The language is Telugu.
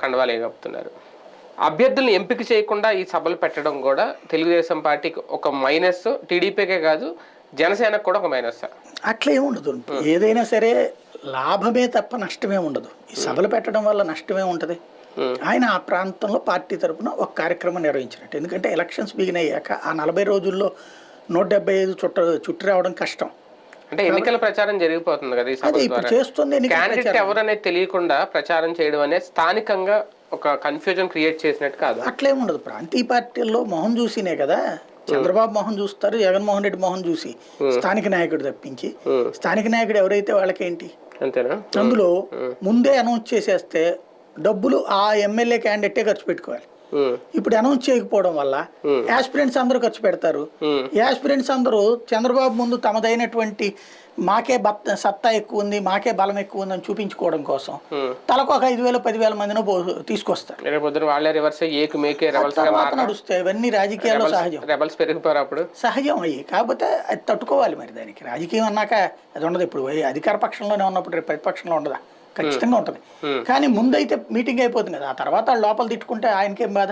కండవాలు కప్పుతున్నారు అభ్యర్థులను ఎంపిక చేయకుండా ఈ సభలు పెట్టడం కూడా తెలుగుదేశం పార్టీకి ఒక మైనస్ టీడీపీకే కాదు జనసేనకు కూడా ఒక మైనస్. అట్లా ఉండదు. ఏదైనా సరే లాభమే తప్ప నష్టమే ఉండదు. ఈ సభలు పెట్టడం వల్ల నష్టమే ఉంటుంది. ఆయన ఆ ప్రాంతంలో పార్టీ తరపున ఒక కార్యక్రమం నిర్వహించినట్టు. ఎందుకంటే ఎలక్షన్స్ బిగిన్ అయ్యాక ఆ నలభై రోజుల్లో నూట డెబ్బై ఐదు చుట్ట చుట్టి రావడం కష్టం. అంటే ఎన్నికల ప్రచారం జరిగిపోతుంది కదా ఈ ఇప్పుడు చేస్తుంది క్యాండిడేట్. ఎవరనేది తెలియకుండా ప్రచారం చేయడం అనేది స్థానికంగా ఒక కన్ఫ్యూజన్ క్రియేట్ చేసినట్టు కాదు. అట్లేం ఉండదు. ప్రాంతీయ పార్టీల్లో మొహం చూసినే కదా. చంద్రబాబు మొహం చూస్తారు జగన్మోహన్ రెడ్డి మొహం చూసి స్థానిక నాయకుడు తప్పించి స్థానిక నాయకుడు ఎవరైతే వాళ్ళకేంటి? అంతేనా? అందులో ముందే అనౌన్స్ చేసేస్తే డబ్బులు ఆ ఎమ్మెల్యే క్యాండిడేటే ఖర్చు పెట్టుకోవాలి. ఇప్పుడు అనౌన్స్ చేయకపోవడం వల్ల యాస్పిరెంట్స్ అందరూ ఖర్చు పెడతారు. యాస్పిరెంట్స్ అందరూ చంద్రబాబు ముందు తమదైనటువంటి మాకే బత్ సత్తా ఎక్కువ ఉంది మాకే బలం ఎక్కువ ఉందని చూపించుకోవడం కోసం తలకు ఒక ఐదు వేలు పదివేల మందినో తీసుకొస్తారు. వాళ్ళే రివర్స్ నడుస్తాయి ఇవన్నీ రాజకీయాల్లో సహజం. రెబల్స్ పెరిగిపోయారు అప్పుడు. సహజం అయ్యి కాకపోతే అది తట్టుకోవాలి మరి దానికి. రాజకీయం అన్నాక అది ఉండదు. ఇప్పుడు అధికార పక్షంలోనే ఉన్నప్పుడు ప్రతిపక్షంలో ఉండదా? ఖచ్చితంగా ఉంటుంది. కానీ ముందైతే మీటింగ్ అయిపోతుంది కదా ఆ తర్వాత లోపల తిట్టుకుంటే ఆయనకేం బాధ?